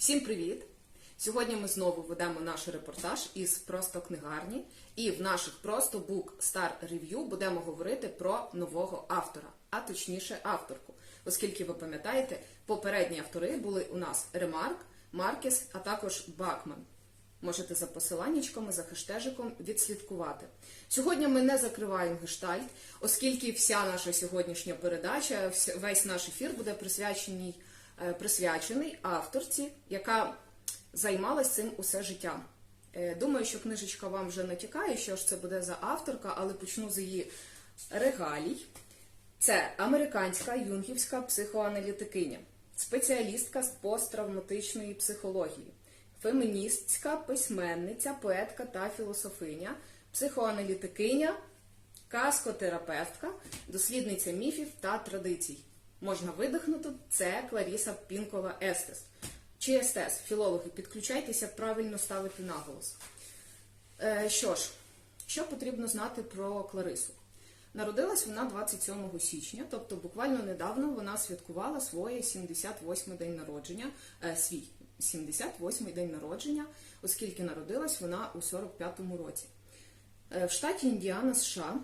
Всім привіт! Сьогодні ми знову ведемо наш репортаж із просто книгарні, і в наших просто Book Star Review будемо говорити про нового автора, а точніше авторку. Оскільки ви пам'ятаєте, попередні автори були у нас Ремарк, Маркес, а також Бакман. Можете за посиланнячками, за хештежиком відслідкувати. Сьогодні ми не закриваємо гештальт, оскільки вся наша сьогоднішня передача, весь наш ефір буде присвячений, присвячений авторці, яка займалась цим усе життя. Е, Думаю, що книжечка вам вже натякає, що ж це буде за авторка, але почну з її регалій. Це американська юнгівська психоаналітикиня, спеціалістка з посттравматичної психології, феміністська письменниця, поетка та філософиня, психоаналітикиня, каскотерапевтка, дослідниця міфів та традицій. Можна видихнути, це Кларіса Пінкова Естес. Чи естес, філологи, підключайтеся правильно ставити наголос. Е, що ж, що потрібно знати про Кларису? Народилась вона 27 січня, тобто буквально недавно вона святкувала своє 78 день народження, е, свій 78 день народження, оскільки народилась вона у 45-му році. Е, в штаті Індіана, США.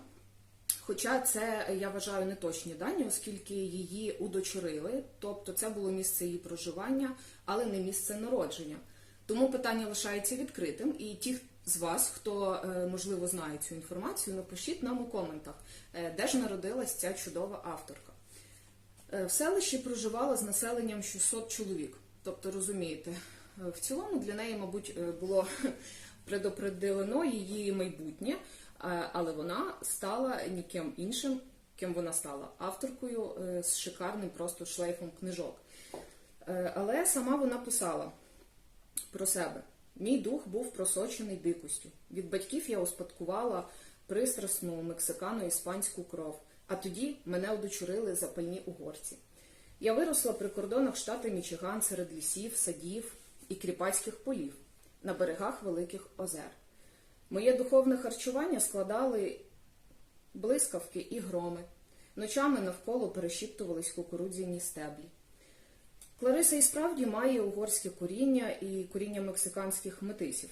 Хоча це я вважаю не точні дані, оскільки її удочерили, тобто це було місце її проживання, але не місце народження. Тому питання лишається відкритим, і ті з вас, хто е, можливо знає цю інформацію, напишіть нам у коментах, е, де ж народилась ця чудова авторка. Е, В селищі проживала з населенням 600 чоловік. Тобто, розумієте, в цілому для неї, мабуть, було предопределено її майбутнє, але вона стала ніким іншим, ким вона стала авторкою е, з шикарним просто шлейфом книжок. Е, Але сама вона писала про себе. Мій дух був просочений дикостю. Від батьків я успадкувала пристрасну мексикано-іспанську кров, а тоді мене одочурили запальні угорці. Я виросла при кордонах штату Мічиган серед лісів, садів і кріпацьких полів на берегах великих озер. Моє духовне харчування складали блискавки і громи. Ночами навколо перешіптувались кукурудзяні стеблі. Клариса і справді має угорське коріння і коріння мексиканських метисів,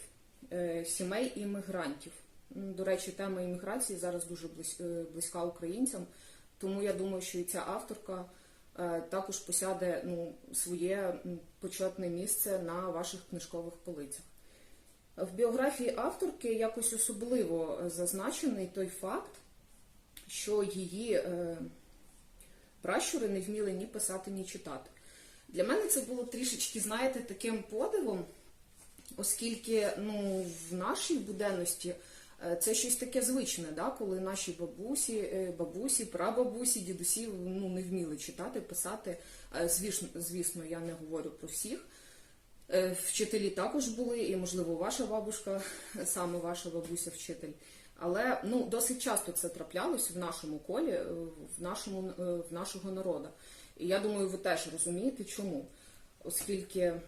е, сімей іммігрантів. До речі, тема імміграції зараз дуже е, близька українцям, тому я думаю, що і ця авторка е, також посяде ну, своє почетне місце на ваших книжкових полицях. В біографії авторки якось особливо е, зазначений той факт, що її е, пращури не вміли ні писати, ні читати. Для мене це було трішечки, знаєте, таким подивом, оскільки ну, в нашій буденності е, це щось таке звичне, да? коли наші бабусі, бабусі, прабабусі, дідусі ну, не вміли читати, писати. Звісно, звісно, я не говорю про всіх. Е, Вчителі також були, і, можливо, ваша бабушка, саме ваша бабуся вчитель. Але ну, досить часто це траплялось в нашому колі, е, в, нашому, е, в нашого народу. І я думаю, ви теж розумієте, чому. Оскільки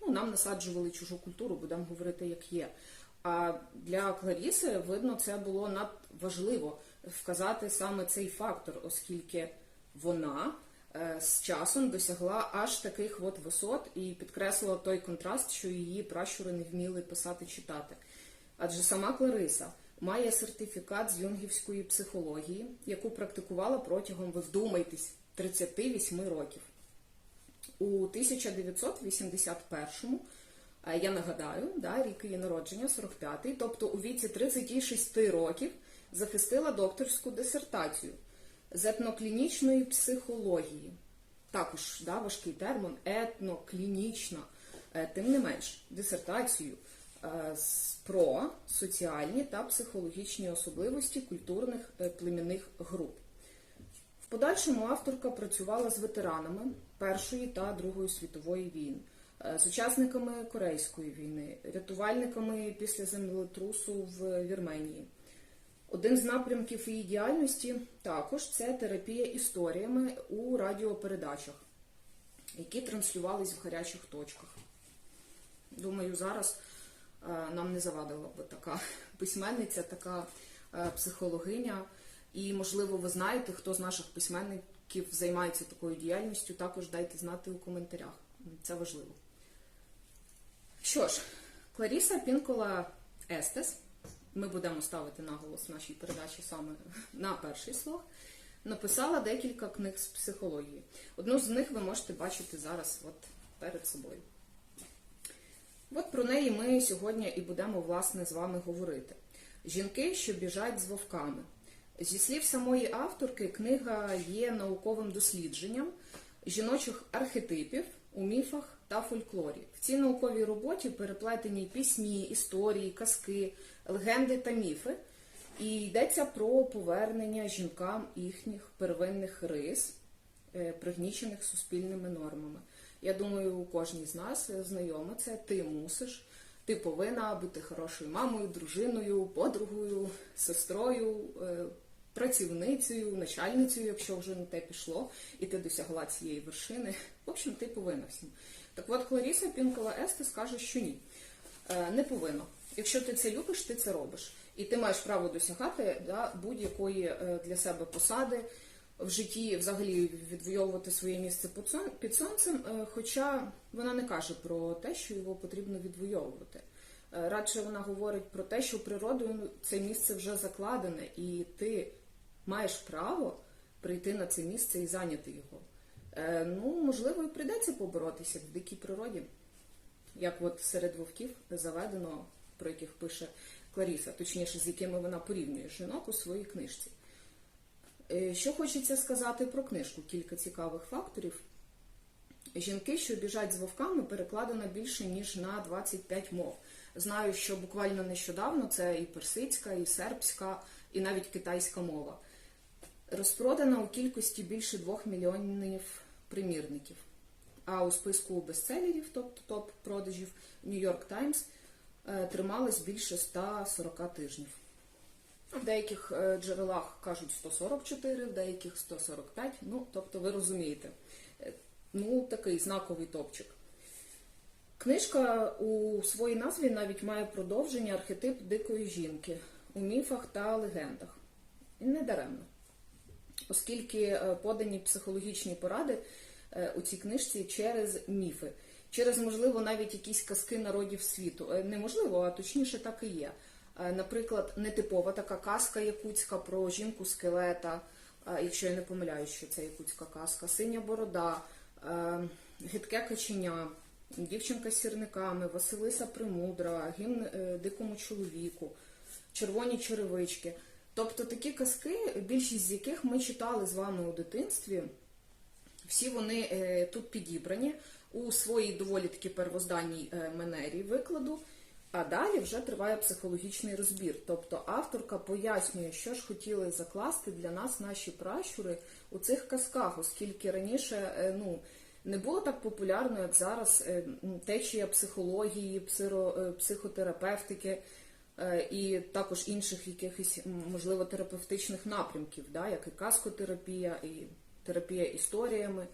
ну, нам насаджували чужу культуру, будемо говорити, як є. А для Кларіси, видно, це було надважливо вказати саме цей фактор, оскільки вона з часом досягла аж таких от висот і підкреслила той контраст, що її пращури не вміли писати читати. Адже сама Клариса має сертифікат з юнгівської психології, яку практикувала протягом, ви вдумайтесь, 38 років. У 1981-му, е, я нагадаю, да, рік її народження, 45-й, тобто у віці 36 років захистила докторську дисертацію з етноклінічної психології. Також да, важкий термін етноклінічна. Е, Тим не менш, дисертацію е, про соціальні та психологічні особливості культурних е, племінних груп. В подальшому авторка працювала з ветеранами Першої та Другої світової війн, з учасниками Корейської війни, рятувальниками після землетрусу в Вірменії. Один з напрямків її діяльності також це терапія історіями у радіопередачах, які транслювались в гарячих точках. Думаю, зараз е, нам не завадила би така письменниця, така е, психологиня. І, можливо, ви знаєте, хто з наших письменників займається такою діяльністю, також дайте знати у коментарях. Це важливо. Що ж, Кларіса Пінкола Естес, ми будемо ставити наголос в нашій передачі саме на перший слог, написала декілька книг з психології. Одну з них ви можете бачити зараз от перед собою. От про неї ми сьогодні і будемо власне з вами говорити. Жінки, що біжать з вовками. Зі слів самої авторки, книга є науковим дослідженням жіночих архетипів у міфах та фольклорі. В цій науковій роботі переплетені пісні, історії, казки, легенди та міфи. І йдеться про повернення жінкам їхніх первинних рис, е, пригнічених суспільними нормами. Я думаю, у кожній з нас знайома це ти мусиш. Ти повинна бути хорошою мамою, дружиною, подругою, сестрою, е, працівницею, начальницею, якщо вже на те пішло, і ти досягла цієї вершини. Общем, ти повинна всім. Так от Кларіса Пінкова Есте скаже, що ні. Е, Не повинна. Якщо ти це любиш, ти це робиш. І ти маєш право досягати да, будь-якої е, для себе посади в житті, взагалі відвоювати своє місце під сонцем. е, Хоча вона не каже про те, що його потрібно відвоювати. Радше вона говорить про те, що природою це місце вже закладене, і ти маєш право прийти на це місце і зайняти його. Е, Ну, можливо, і прийдеться поборотися в дикій природі, як от серед вовків заведено, про яких пише Кларіса, точніше, з якими вона порівнює жінок у своїй книжці. Е, Що хочеться сказати про книжку? Кілька цікавих факторів. Жінки, що біжать з вовками, перекладено більше ніж на 25 мов. Знаю, що буквально нещодавно це і персидська, і сербська, і навіть китайська мова. Розпродана у кількості більше 2 мільйонів примірників. А у списку бестселерів, тобто топ продажів New York Times, е, трималось більше 140 тижнів. В деяких е, джерелах кажуть 144, в деяких 145. Ну, тобто, ви розумієте, Е, ну такий знаковий топчик. Книжка у своїй назві навіть має продовження архетип дикої жінки у міфах та легендах. І не даремно. Оскільки е, подані психологічні поради е, у цій книжці через міфи, через, можливо, навіть якісь казки народів світу. Е, Неможливо, а точніше так і є. Наприклад, нетипова така казка якутська про жінку скелета, якщо я не помиляюсь, що це якутська казка, синя борода, гидке каченя, дівчинка з сірниками, Василиса Примудра, гімн дикому чоловіку, червоні черевички. Тобто такі казки, більшість з яких ми читали з вами у дитинстві, всі вони е, тут підібрані у своїй доволі таки первозданній е, манері викладу. А далі вже триває психологічний розбір. Тобто авторка пояснює, що ж хотіли закласти для нас наші пращури у цих казках, оскільки раніше е, ну, не було так популярно, як зараз течія психології, психотерапевтики і також інших якихось, можливо, терапевтичних напрямків, да, як і казкотерапія, і терапія історіями.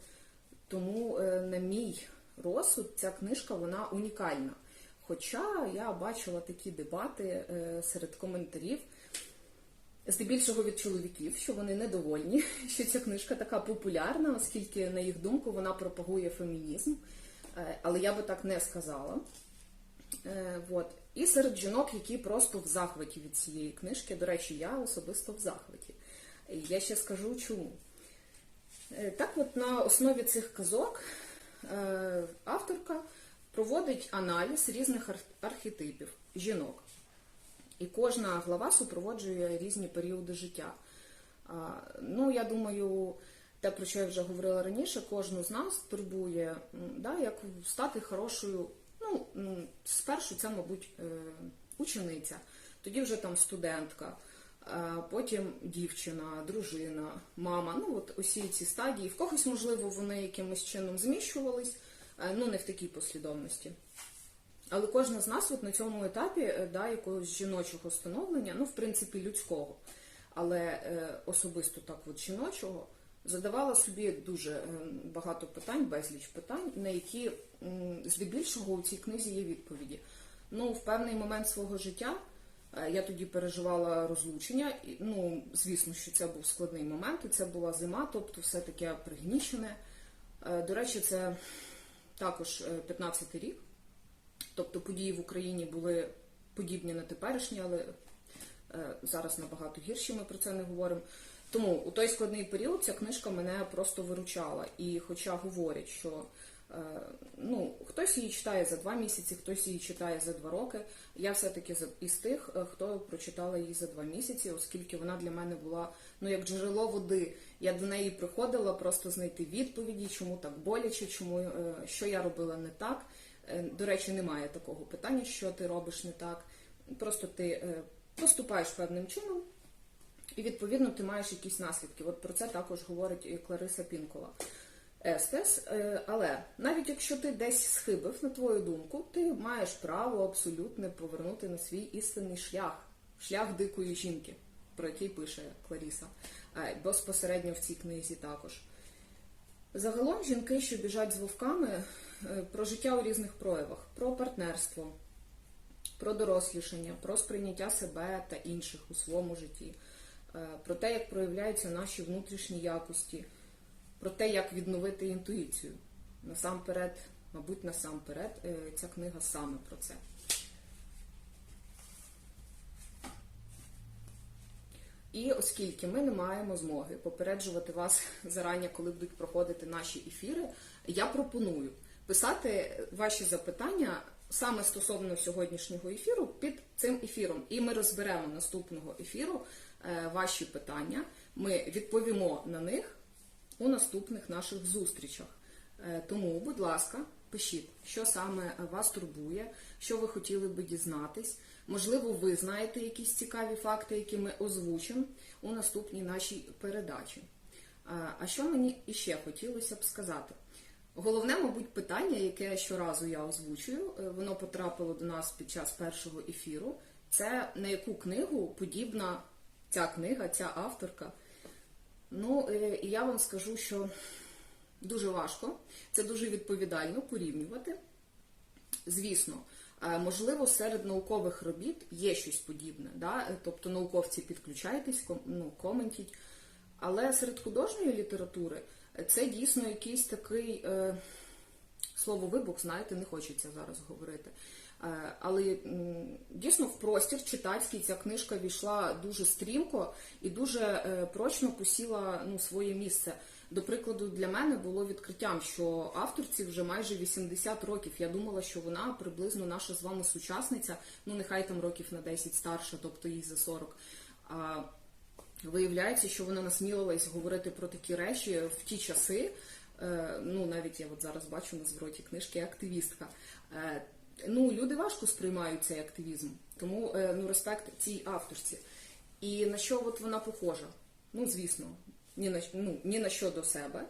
Тому, е, на мій розсуд, ця книжка вона унікальна. Хоча я бачила такі дебати е, серед коментарів, здебільшого від чоловіків, що вони недовольні, що ця книжка така популярна, оскільки, на їх думку, вона пропагує фемінізм. Е, Але я би так не сказала. Е, Вот. І серед жінок, які просто в захваті від цієї книжки. До речі, я особисто в захваті. Я ще скажу чому. Е, Так от на основі цих казок е, авторка проводить аналіз різних архетипів жінок. І кожна глава супроводжує різні періоди життя. Ну, я думаю, те, про що я вже говорила раніше, кожну з нас турбує, да, як стати хорошою. Ну, спершу це, мабуть, е, учениця, тоді вже там студентка, потім дівчина, дружина, мама. Ну, от усі ці стадії. В когось, можливо, вони якимось чином зміщувались, е, ну не в такій послідовності. Але кожна з нас от на цьому етапі е, да, якогось жіночого становлення, ну, в принципі, людського, але е, особисто так от жіночого, задавала собі дуже е, багато питань, безліч питань, на які здебільшого у цій книзі є відповіді. Ну, в певний момент свого життя е, я тоді переживала розлучення. Ну, звісно, що це був складний момент, і це була зима, тобто все таке пригнічене. Е, До речі, це також 15-й рік. Тобто події в Україні були подібні на теперішні, але зараз набагато гірші, ми про це не говоримо. Тому у той складний період ця книжка мене просто виручала. І хоча говорять, що е, ну, хтось її читає за два місяці, хтось її читає за два роки. Я все-таки із тих, е, хто прочитала її за два місяці, оскільки вона для мене була ну як джерело води. Я до неї приходила просто знайти відповіді, чому так боляче, чому е, що я робила не так. До речі, немає такого питання, що ти робиш не так. Просто ти поступаєш певним чином, і відповідно ти маєш якісь наслідки. От про це також говорить і Клариса Пінкола. Естес, е, але навіть якщо ти десь схибив, на твою думку, ти маєш право абсолютно повернути на свій істинний шлях, шлях дикої жінки, про який пише Кларіса, Е, безпосередньо в цій книзі також. Загалом жінки, що біжать з вовками, е, про життя у різних проявах, про партнерство, про дорослішання, про сприйняття себе та інших у своєму житті, про те, як проявляються наші внутрішні якості, про те, як відновити інтуїцію. Насамперед, мабуть, насамперед, е, ця книга саме про це. І оскільки ми не маємо змоги попереджувати вас зарані, коли будуть проходити наші ефіри, я пропоную писати ваші запитання саме стосовно сьогоднішнього ефіру під цим ефіром. І ми розберемо наступного ефіру е, ваші питання. Ми відповімо на них у наступних наших зустрічах. Е, Тому, будь ласка, пишіть, що саме вас турбує, що ви хотіли би дізнатись. Можливо, ви знаєте якісь цікаві факти, які ми озвучимо у наступній нашій передачі. Е, А що мені іще хотілося б сказати? Головне, мабуть, питання, яке щоразу я озвучую, е, воно потрапило до нас під час першого ефіру. Це на яку книгу подібна ця книга, ця авторка. Ну, е, і я вам скажу, що дуже важко, це дуже відповідально порівнювати. Звісно, е, можливо, серед наукових робіт є щось подібне, да? е, тобто науковці підключайтесь, ком- ну, коментіть. Але серед художньої літератури це дійсно якийсь такий е, слово вибух, знаєте, не хочеться зараз говорити. Е, Але дійсно в простір читацький ця книжка війшла дуже стрімко і дуже е, прочно посіла ну, своє місце. До прикладу, для мене було відкриттям, що авторці вже майже 80 років. Я думала, що вона приблизно наша з вами сучасниця, ну нехай там років на 10 старша, тобто їй за 40. А виявляється, що вона насмілилась говорити про такі речі в ті часи. Е, Ну, навіть я от зараз бачу на звороті книжки активістка. Ну, люди важко сприймають цей активізм, тому е, ну, респект цій авторці. І на що от вона похожа? Ну, звісно, ні на, ну, ні на що до себе.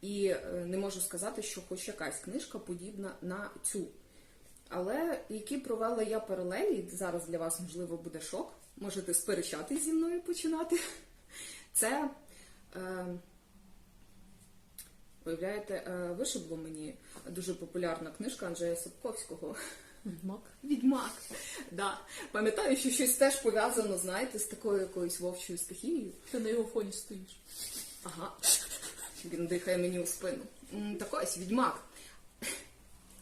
І е, не можу сказати, що хоч якась книжка подібна на цю. Але які провела я паралелі, зараз для вас можливо буде шок. Можете сперечатись зі мною починати. Це, е, виявляєте, е, вишибло мені дуже популярна книжка Анджея Сапковського. Відьмак. Відьмак. Да. Пам'ятаю, що щось теж пов'язано, знаєте, з такою якоюсь вовчою стихією. Ти на його фоні стоїш. Ага. Він дихає мені у спину. Так ось, відьмак.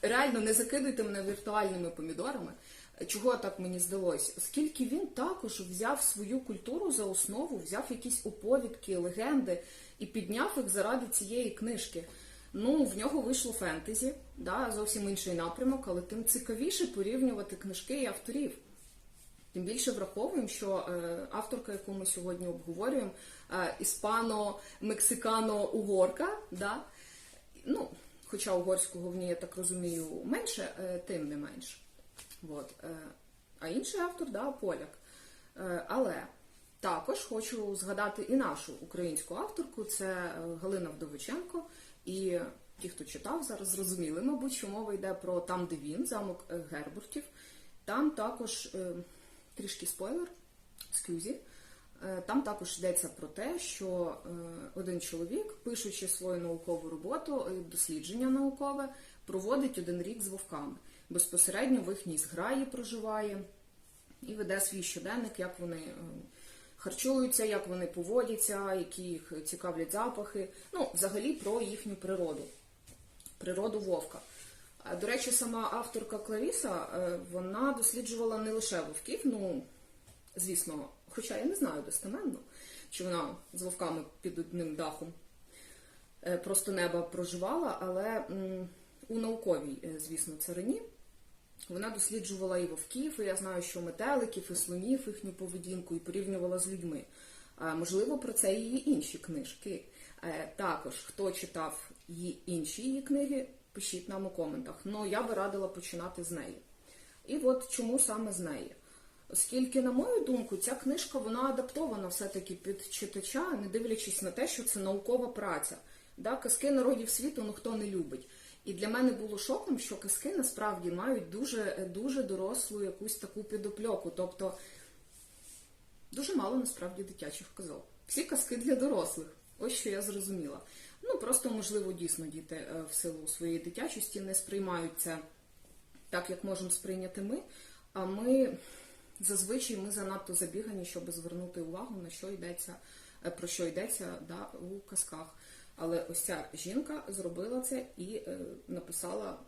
Реально не закидуйте мене віртуальними помідорами. Чого так мені здалось? Оскільки він також взяв свою культуру за основу, взяв якісь оповідки, легенди і підняв їх заради цієї книжки. Ну, в нього вийшло фентезі, да, зовсім інший напрямок, але тим цікавіше порівнювати книжки і авторів. Тим більше враховуємо, що е, авторка, яку ми сьогодні обговорюємо, е, іспано-мексикано-угорка, да? ну, хоча угорського в ній, я так розумію, менше, е, тим не менш. От. Е, а інший автор, да, поляк. Е, але також хочу згадати і нашу українську авторку, це е, Галина Вдовиченко. І ті, хто читав, зараз зрозуміли, мабуть, що мова йде про там, де він, замок Гербуртів. Там також трішки спойлер, скюзі. Там також йдеться про те, що один чоловік, пишучи свою наукову роботу, дослідження наукове, проводить один рік з вовками. Безпосередньо в їхній зграї проживає і веде свій щоденник, як вони е, харчуються, як вони поводяться, які їх цікавлять запахи. Ну, взагалі про їхню природу, природу вовка. До речі, сама авторка Кларіса е, вона досліджувала не лише вовків, ну звісно, хоча я не знаю достеменно, чи вона з вовками під одним дахом е, просто неба проживала, але у науковій, звісно, царині вона досліджувала і вовків, і я знаю, що метеликів, і слонів їхню поведінку, і порівнювала з людьми. Можливо, про це її інші книжки. Е, Також, хто читав її інші її книги, пишіть нам у коментах. Ну, я би радила починати з неї. І от чому саме з неї? Оскільки, на мою думку, ця книжка вона адаптована все-таки під читача, не дивлячись на те, що це наукова праця. Да, казки народів світу ну не любить. І для мене було шоком, що казки насправді мають дуже, дуже дорослу якусь таку підопльоку. Тобто дуже мало насправді дитячих казок. Всі казки для дорослих. Ось що я зрозуміла. Ну просто можливо дійсно діти е, в силу своєї дитячості не сприймають це так, як можемо сприйняти ми. А ми зазвичай ми занадто забігані, щоб звернути увагу на що йдеться, е, про що йдеться да, у казках. Але ось ця жінка зробила це і е, написала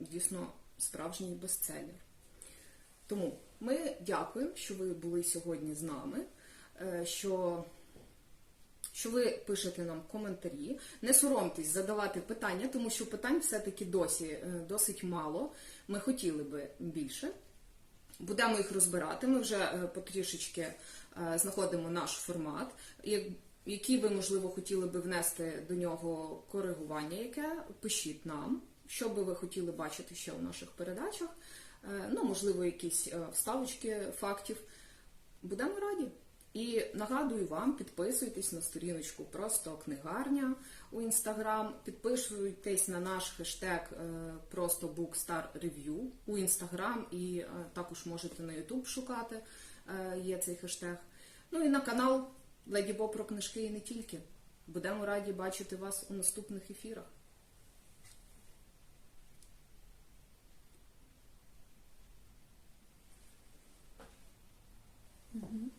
дійсно справжній бестселер. Тому ми дякуємо, що ви були сьогодні з нами, е, що, що ви пишете нам коментарі. Не соромтесь задавати питання, тому що питань все-таки досі е, досить мало. Ми хотіли би більше. Будемо їх розбирати. Ми вже потрішечки знаходимо наш формат. Як- Які ви, можливо, хотіли би внести до нього коригування, яке пишіть нам, що би ви хотіли бачити ще у наших передачах. Е, Ну, можливо, якісь е, вставочки фактів. Будемо раді. І нагадую вам, підписуйтесь на сторіночку просто книгарня у інстаграм, підписуйтесь на наш хештег е, просто Bookstar Review у інстаграм і також можете на Ютуб шукати. Є цей хештег. Ну і на канал Леді Бо про книжки і не тільки. Будемо раді бачити вас у наступних ефірах. Mm-hmm.